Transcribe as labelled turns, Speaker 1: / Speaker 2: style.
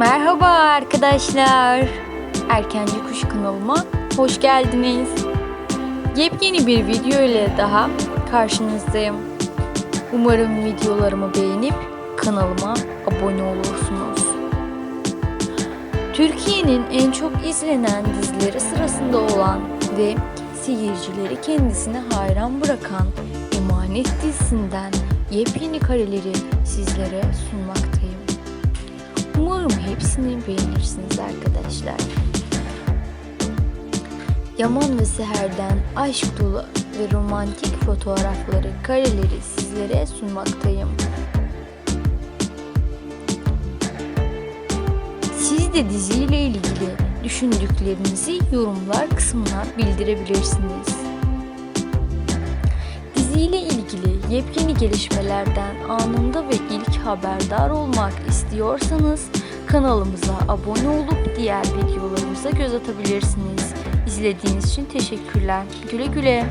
Speaker 1: Merhaba arkadaşlar. Erkenci Kuş kanalıma hoş geldiniz. Yepyeni bir video ile daha karşınızdayım. Umarım videolarımı beğenip kanalıma abone olursunuz. Türkiye'nin en çok izlenen dizileri sırasında olan ve seyircileri kendisine hayran bırakan Emanet dizisinden yepyeni kareleri sizlere sunmaktayım. Hepsini beğenirsiniz arkadaşlar. Yaman ve Seher'den aşk dolu ve romantik fotoğrafları, kareleri sizlere sunmaktayım. Siz de diziyle ilgili düşündüklerinizi yorumlar kısmına bildirebilirsiniz. Diziyle ilgili yepyeni gelişmelerden anında ve ilk haberdar olmak istiyorsanız kanalımıza abone olup diğer videolarımıza göz atabilirsiniz. İzlediğiniz için teşekkürler. Güle güle.